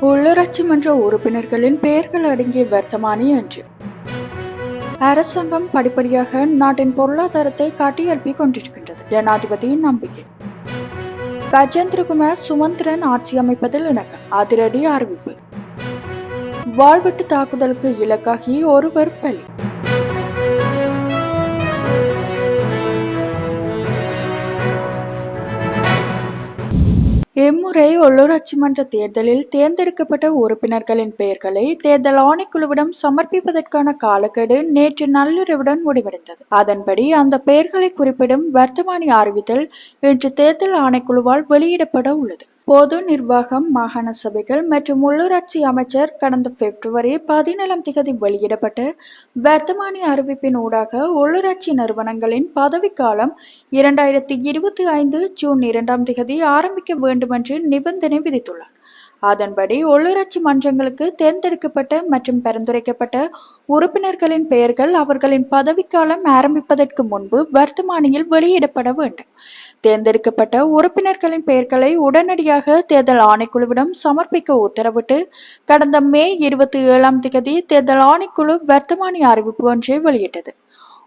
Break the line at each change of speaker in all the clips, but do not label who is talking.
உள்ளூராட்சி மன்ற உறுப்பினர்களின் பெயர்கள் அடங்கிய வர்த்தமானி அன்று. அரசாங்கம் படிப்படியாக நாட்டின் பொருளாதாரத்தை கட்டியெழுப்பிக் கொண்டிருக்கின்றது. ஜனாதிபதியின் நம்பிக்கை. கஜேந்திரகுமார் சுமந்திரன் ஆட்சி அமைப்பதில் இணக்கம். அதிரடி அறிவிப்பு. வாழ்வெட்டு தாக்குதலுக்கு இலக்காகி ஒருவர் பலி. இம்முறை உள்ளூராட்சி மன்ற தேர்தலில் தேர்ந்தெடுக்கப்பட்ட உறுப்பினர்களின் பெயர்களை தேர்தல் ஆணைக்குழுவிடம் சமர்ப்பிப்பதற்கான காலக்கெடு நேற்று நள்ளிரவுடன் முடிவடைந்தது. அதன்படி அந்த பெயர்களை குறிப்பிடும் வர்த்தமானி அறிவித்தல் இன்று தேர்தல் ஆணைக்குழுவால் வெளியிடப்பட உள்ளது. பொது நிர்வாகம் மாகாண சபைகள் மற்றும் உள்ளூராட்சி அமைச்சர் கடந்த பிப்ரவரி பதினேழாம் திகதி வெளியிடப்பட்ட வர்த்தமானி அறிவிப்பின் ஊடாக உள்ளூராட்சி நிறுவனங்களின் பதவிக்காலம் இரண்டாயிரத்தி இருபத்தி ஐந்து ஜூன் இரண்டாம் திகதி ஆரம்பிக்க வேண்டுமென்று நிபந்தனை விதித்துள்ளார். அதன்படி உள்ளூராட்சி மன்றங்களுக்கு தேர்ந்தெடுக்கப்பட்ட மற்றும் பரிந்துரைக்கப்பட்ட உறுப்பினர்களின் பெயர்கள் அவர்களின் பதவிக்காலம் ஆரம்பிப்பதற்கு முன்பு வர்த்தமானியில் வெளியிடப்பட வேண்டும். தேர்ந்தெடுக்கப்பட்ட உறுப்பினர்களின் பெயர்களை உடனடியாக தேர்தல் ஆணைக்குழுவிடம் சமர்ப்பிக்க உத்தரவிட்டு கடந்த மே இருபத்தி ஏழாம் தேதி தேர்தல் ஆணைக்குழு வர்த்தமானி அறிவிப்பு ஒன்றை வெளியிட்டது.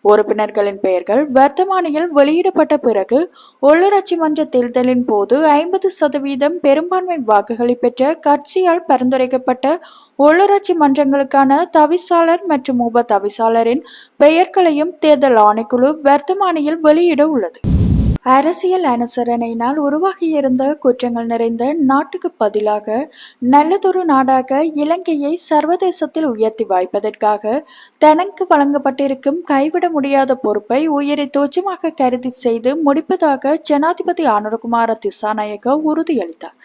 உறுப்பினர்களின் பெயர்கள் வர்த்தமானியில் வெளியிடப்பட்ட பிறகு உள்ளூராட்சி மன்ற தேர்தலின் போது ஐம்பது சதவீதம் பெரும்பான்மை வாக்குகளை பெற்ற கட்சியால் பரிந்துரைக்கப்பட்ட உள்ளூராட்சி மன்றங்களுக்கான தவிசாளர் மற்றும் உப தவிசாளரின் பெயர்களையும் தேர்தல் ஆணைக்குழு வர்த்தமானியில் வெளியிட உள்ளது. அரசியல் அனுசரணையினால் உருவாகியிருந்த குற்றங்கள் நிறைந்த நாட்டுக்கு பதிலாக நல்லதொரு நாடாக இலங்கையை சர்வதேசத்தில் உயர்த்தி வாய்ப்பதற்காக தனக்கு வழங்கப்பட்டிருக்கும் கைவிட முடியாத பொறுப்பை உயிரை தோச்சமாக கருதி செய்து முடிப்பதாக ஜனாதிபதி அனுரகுமார திசாநாயக்க உறுதியளித்தார்.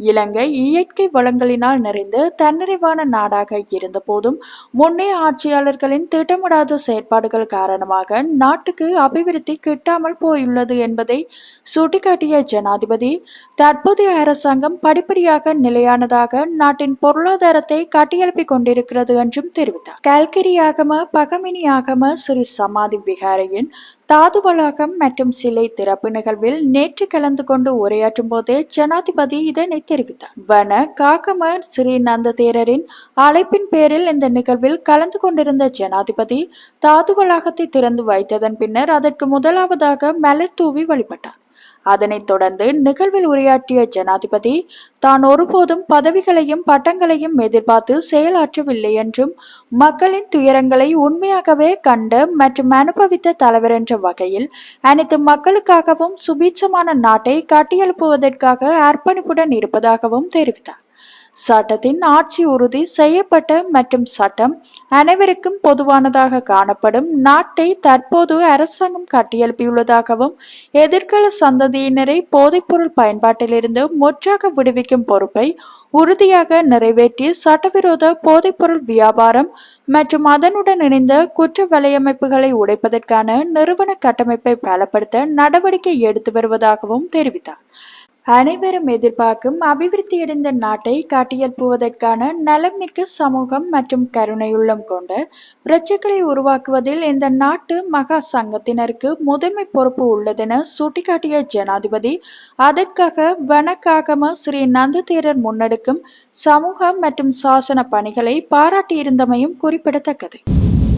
இலங்கை இயற்கை வளங்களினால் நிறைந்து தன்னிறைவான நாடாக இருந்தபோதும் முன்னே ஆட்சியாளர்களின் திட்டமிடாத செயற்பாடுகள் காரணமாக நாட்டுக்கு அபிவிருத்தி கிட்டாமல் போயுள்ளது என்பதை சுட்டிக்காட்டிய ஜனாதிபதி தற்போதைய அரசாங்கம் படிப்படியாக நிலையானதாக நாட்டின் பொருளாதாரத்தை கட்டியெழுப்பிக் கொண்டிருக்கிறது என்றும் தெரிவித்தார். கல்கிரி ஆகம பகமினி ஆகம ஸ்ரீ சமாதி விகாரையின் தாது வளாகம் மற்றும் சிலை திறப்பு நிகழ்வில் நேற்று கலந்து கொண்டு உரையாற்றும் போதே ஜனாதிபதி இதனை தெரிவித்தார். வன காகம ஸ்ரீ நந்த தேரரின் அழைப்பின் பேரில் இந்த நிகழ்வில் கலந்து கொண்டிருந்த ஜனாதிபதி தாது வளாகத்தை திறந்து வைத்ததன் பின்னர் அதற்கு முதலாவதாக மலர் தூவி வழிபட்டார். அதனைத் தொடர்ந்து நிகழ்வில் உரையாற்றிய ஜனாதிபதி தான் ஒருபோதும் பதவிகளையும் பட்டங்களையும் எதிர்பார்த்து செயலாற்றவில்லை என்றும் மக்களின் துயரங்களை உண்மையாகவே கண்ட மற்றும் அனுபவித்த தலைவர் என்ற வகையில் அனைத்து மக்களுக்காகவும் சுபீட்சமான நாட்டை கட்டியெழுப்புவதற்காக அர்ப்பணிப்புடன் இருப்பதாகவும் தெரிவித்தார். சட்டத்தின் ஆட்சி உறுதி செய்யப்பட்ட மற்றும் சட்டம் அனைவருக்கும் பொதுவானதாக காணப்படும். நாட்டை தற்போது அரசாங்கம் கட்டியெழுப்பியுள்ளதாகவும் எதிர்கால சந்ததியினரை போதைப்பொருள் பயன்பாட்டிலிருந்து முற்றாக விடுவிக்கும் பொறுப்பை உறுதியாக நிறைவேற்றி சட்டவிரோத போதைப்பொருள் வியாபாரம் மற்றும் அதனுடன் இணைந்த குற்ற வலையமைப்புகளை உடைப்பதற்கான நிறுவன கட்டமைப்பை பலப்படுத்த நடவடிக்கை எடுத்து வருவதாகவும் தெரிவித்தார். அனைவரும் எதிர்பார்க்கும் அபிவிருத்தியடைந்த நாட்டை காட்டியெழுப்புவதற்கான நலம்மிக்க சமூகம் மற்றும் கருணையுள்ளம் கொண்ட பிரஜைகளை உருவாக்குவதில் இந்த நாட்டு மகா சங்கத்தினருக்கு முதன்மை பொறுப்பு உள்ளதென சுட்டிக்காட்டிய ஜனாதிபதி அதற்காக வனக்காகம ஸ்ரீ நந்ததேரர் முன்னெடுக்கும் சமூக மற்றும் சாசன பணிகளை பாராட்டியிருந்தமையும் குறிப்பிடத்தக்கது.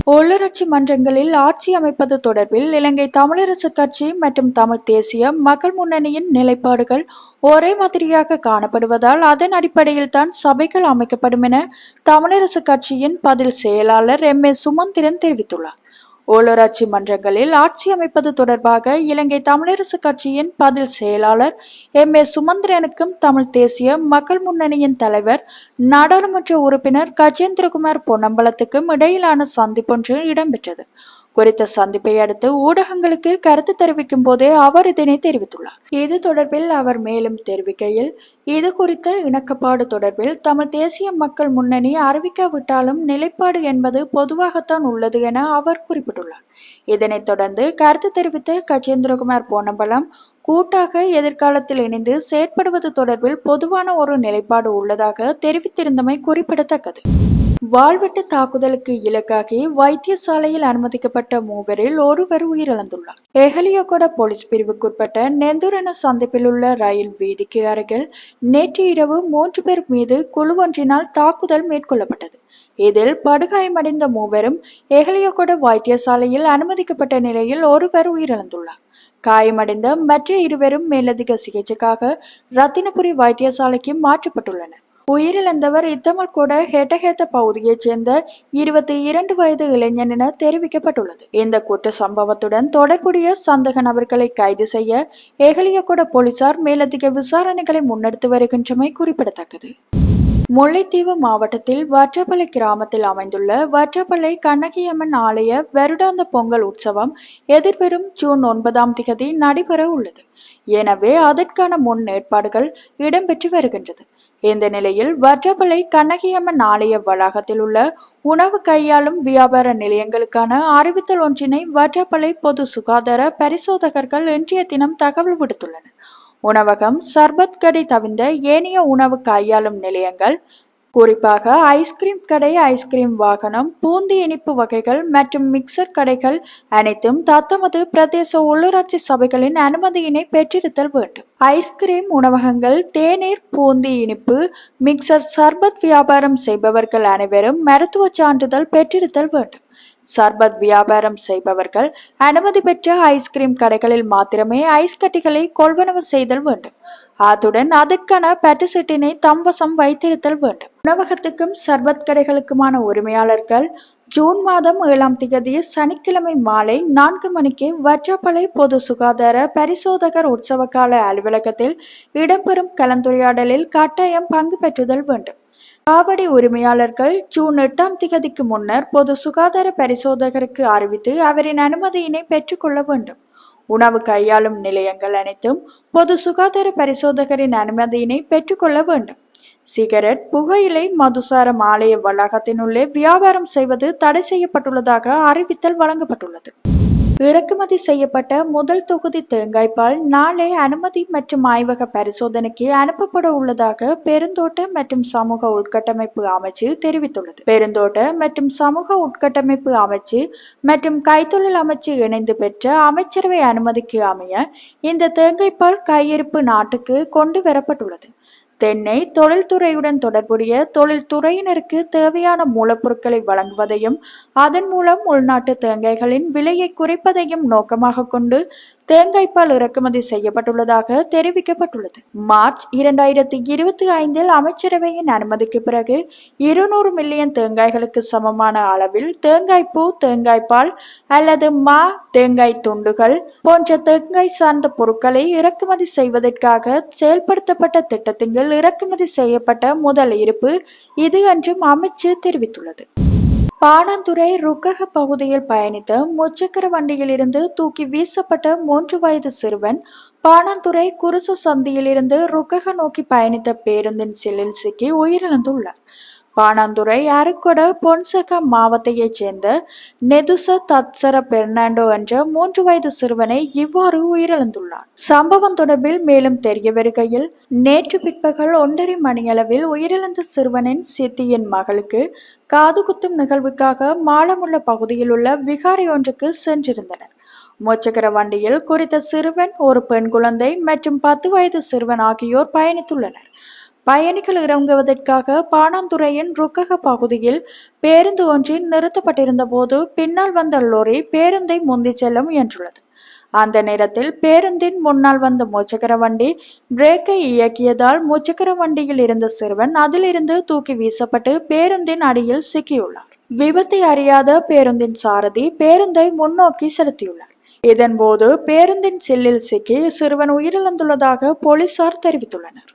உள்ளூராட்சி மன்றங்களில் ஆட்சி அமைப்பது தொடர்பில் இலங்கை தமிழரசு கட்சி மற்றும் தமிழ் தேசிய மக்கள் முன்னணியின் நிலைப்பாடுகள் ஒரே மாதிரியாக காணப்படுவதால் அதன் அடிப்படையில் தான் சபைகள் அமைக்கப்படும் என தமிழரசு கட்சியின் பதில் செயலாளர் எம் ஏ சுமந்திரன் தெரிவித்துள்ளார். ஓலூராட்சி மன்றங்களில் ஆட்சி அமைப்பது தொடர்பாக இலங்கை தமிழரசு கட்சியின் பதில் செயலாளர் எம். ஏ. சுமந்திரனுக்கும் தமிழ் தேசிய மக்கள் முன்னணியின் தலைவர் நாடாளுமன்ற உறுப்பினர் கஜேந்திரகுமார் பொன்னம்பலத்துக்கும் இடையிலான சந்திப்பொன்று இடம்பெற்றது. குறித்த சந்திப்பை அடுத்து ஊடகங்களுக்கு கருத்து தெரிவிக்கும் போதே அவர் இதனை தெரிவித்துள்ளார். இது தொடர்பில் அவர் மேலும் தெரிவிக்கையில் இது குறித்த இணக்கப்பாடு தொடர்பில் தமிழ் தேசிய மக்கள் முன்னணி அறிவிக்காவிட்டாலும் நிலைப்பாடு என்பது பொதுவாகத்தான் உள்ளது என அவர் குறிப்பிட்டுள்ளார். இதனைத் தொடர்ந்து கருத்து தெரிவித்த கஜேந்திரகுமார் போனம்பலம் கூட்டாக எதிர்காலத்தில் இணைந்து செயற்படுவது தொடர்பில் பொதுவான ஒரு நிலைப்பாடு உள்ளதாக தெரிவித்திருந்தமை குறிப்பிடத்தக்கது. வாழ்வெட்டு தாக்குதலுக்கு இலக்காகி வைத்தியசாலையில் அனுமதிக்கப்பட்ட மூவரில் ஒருவர் உயிரிழந்துள்ளார். எஹலியகொட போலீஸ் பிரிவுக்குட்பட்ட நெந்துரென சந்திப்பில் உள்ள ரயில் வீதிக்கு அருகில் நேற்று இரவு மூன்று பேர் மீது குழு ஒன்றினால் தாக்குதல் மேற்கொள்ளப்பட்டது. இதில் படுகாயமடைந்த மூவரும் எஹலியகொட வைத்தியசாலையில் அனுமதிக்கப்பட்ட நிலையில் ஒருவர் உயிரிழந்துள்ளார். காயமடைந்த மற்ற இருவரும் மேலதிக சிகிச்சைக்காக ரத்தினபுரி வைத்தியசாலைக்கு மாற்றப்பட்டுள்ளனர். உயிரிழந்தவர் இத்தமல்கூட ஹெட்டஹேத்த பகுதியைச் சேர்ந்த இருபத்தி இரண்டு வயது இளைஞன் என தெரிவிக்கப்பட்டுள்ளது. இந்த குற்ற சம்பவத்துடன் தொடர்புடைய சந்தக நபர்களை கைது செய்ய ஏகலியகுட போலீசார் மேலதிக விசாரணைகளை முன்னெடுத்து வருகின்றமை குறிப்பிடத்தக்கது. முல்லைத்தீவு மாவட்டத்தில் வற்றப்பள்ளி கிராமத்தில் அமைந்துள்ள வற்றப்பள்ளி கண்ணகியம்மன் ஆலய வருடாந்த பொங்கல் உற்சவம் எதிர்வரும் ஜூன் ஒன்பதாம் திகதி நடைபெற உள்ளது. எனவே அதற்கான முன் ஏற்பாடுகள் இடம்பெற்று வருகின்றது. இந்த நிலையில் வற்றப்பளை கண்ணகியம்மன் ஆலய வளாகத்தில் உள்ள உணவு கையாளும் வியாபார நிலையங்களுக்கான அறிவித்தல் ஒன்றினை வற்றப்பளை பொது சுகாதார பரிசோதகர்கள் இன்றைய தினம் தகவல் விடுத்துள்ளனர். உணவகம் சர்பத் கடை தவிர்ந்த ஏனைய உணவு கையாளும் நிலையங்கள் குறிப்பாக ஐஸ்கிரீம் கடை ஐஸ்கிரீம் வாகனம் பூந்தி இனிப்பு வகைகள் மற்றும் மிக்சர் கடைகள் அனைத்தும் தத்தமது பிரதேச உள்ளூராட்சி சபைகளின் அனுமதியினை பெற்றிருத்தல் வேண்டும். ஐஸ்கிரீம் உணவகங்கள் தேநீர் பூந்தி இனிப்பு மிக்சர் சர்பத் வியாபாரம் செய்பவர்கள் அனைவரும் மருத்துவ சான்றிதழ் பெற்றிருத்தல் வேண்டும். சர்பத் வியாபாரம் செய்பவர்கள் அனுமதி பெற்ற ஐஸ்கிரீம் கடைகளில் மாத்திரமே ஐஸ் கட்டிகளை கொள்வனவு செய்தல் வேண்டும். அத்துடன் அதற்கான பேட்டசெட்டினை தம் வசம் வைத்திருத்தல் வேண்டும். உணவகத்துக்கும் சர்பத் கடைகளுக்குமான உரிமையாளர்கள் ஜூன் மாதம் ஏழாம் தேதி சனிக்கிழமை மாலை நான்கு மணிக்கு வற்றப்பளை பொது சுகாதார பரிசோதகர் உற்சவ கால அலுவலகத்தில் இடம்பெறும் கலந்துரையாடலில் கட்டாயம் பங்கு பெற்றுதல் வேண்டும். காவடி உரிமையாளர்கள் ஜூன் எட்டாம் திகதிக்கு முன்னர் பொது சுகாதார பரிசோதகருக்கு அறிவித்து அவரின் அனுமதியினை பெற்றுக்கொள்ள வேண்டும். உணவு கையாளும் நிலையங்கள் அனைத்தும் பொது சுகாதார பரிசோதகரின் அனுமதியினை பெற்றுக்கொள்ள வேண்டும். சிகரெட் புகையிலை மதுசாரம் ஆலய வளாகத்தினுள்ளே வியாபாரம் செய்வது தடை செய்யப்பட்டுள்ளதாக அறிவித்தல் வழங்கப்பட்டுள்ளது. இறக்குமதி செய்யப்பட்ட முதல் தொகுதி தேங்காய்பால் நாளை அனுமதி மற்றும் ஆய்வக பரிசோதனைக்கு அனுப்பப்பட உள்ளதாக பெருந்தோட்ட மற்றும் சமூக உட்கட்டமைப்பு அமைச்சு தெரிவித்துள்ளது. பெருந்தோட்ட மற்றும் சமூக உட்கட்டமைப்பு அமைச்சு மற்றும் கைத்தொழில் அமைச்சு இணைந்து பெற்ற அமைச்சரவை அனுமதிக்கு அமைய இந்த தேங்காய்பால் கையிருப்பு நாட்டுக்கு கொண்டு வரப்பட்டுள்ளது. தென்னை தொழில்துறையுடன் தொடர்புடைய தொழில்துறையினருக்கு தேவையான மூலப்பொருட்களை வழங்குவதையும் அதன் மூலம் உள்நாட்டு தேங்காய்களின் விலையை குறைப்பதையும் நோக்கமாக கொண்டு தேங்காய்ப்பால் இறக்குமதி செய்யப்பட்டுள்ளதாக தெரிவிக்கப்பட்டுள்ளது. மார்ச் இரண்டாயிரத்தி இருபத்தி ஐந்தில் அமைச்சரவையின் அனுமதிக்கு பிறகு இருநூறு மில்லியன் தேங்காய்களுக்கு சமமான அளவில் தேங்காய்ப்பூ தேங்காய்ப்பால் அல்லது மா தேங்காய் துண்டுகள் போன்ற தேங்காய் சார்ந்த பொருட்களை இறக்குமதி செய்வதற்காக செயல்படுத்தப்பட்ட திட்டத்தின் இறக்குமதி செய்யப்பட்ட முதல் இருப்பு இது என்றும் அமைச்சு தெரிவித்துள்ளது. பாணந்துறை ருக்கக பகுதியில் பயணித்த முச்சக்கர வண்டியிலிருந்து தூக்கி வீசப்பட்ட மூன்று வயது சிறுவன் பாணந்துறை குருச சந்தியிலிருந்து ருக்கக நோக்கி பயணித்த பேருந்தின் செல்லில் சிக்கி உயிரிழந்துள்ளார். பாணாந்துறை அருக்கொட பொன்சக மாவட்டத்தைச் சேர்ந்த நெதுச தத்சர பெர்னாண்டோ என்ற மூன்று வயது சிறுவனை இவ்வாறு உயிரிழந்துள்ளார் சம்பவம் தொடர்பில் மேலும் தெரிய வருகையில் நேற்று பிற்பகல் ஒன்றரை மணியளவில் உயிரிழந்த சிறுவனின் சித்தியின் மகளுக்கு காது குத்தும் நிகழ்வுக்காக மாலமுள்ள பகுதியில் உள்ள விகாரி ஒன்றுக்கு சென்றிருந்தனர். மொச்சக்கர வண்டியில் குறித்த சிறுவன் ஒரு பெண் குழந்தை மற்றும் பத்து வயது சிறுவன் ஆகியோர் பயணித்துள்ளனர். பயணிகள் இறங்குவதற்காக பாணாந்துறையின் ருக்கக பகுதியில் பேருந்து ஒன்றில் நிறுத்தப்பட்டிருந்த போது பின்னால் வந்த லோரி பேருந்தை முந்தி செல்ல முயன்றுள்ளது. அந்த நேரத்தில் பேருந்தின் முன்னால் வந்த முச்சக்கர வண்டி பிரேக்கை இயக்கியதால் முச்சக்கர வண்டியில் இருந்த சிறுவன் அதிலிருந்து தூக்கி வீசப்பட்டு பேருந்தின் அடியில் சிக்கியுள்ளார். விபத்தை அறியாத பேருந்தின் சாரதி பேருந்தை முன்னோக்கி செலுத்தியுள்ளார். இதன்போது பேருந்தின் சில்லில் சிக்கி சிறுவன் உயிரிழந்துள்ளதாக போலீசார் தெரிவித்துள்ளனர்.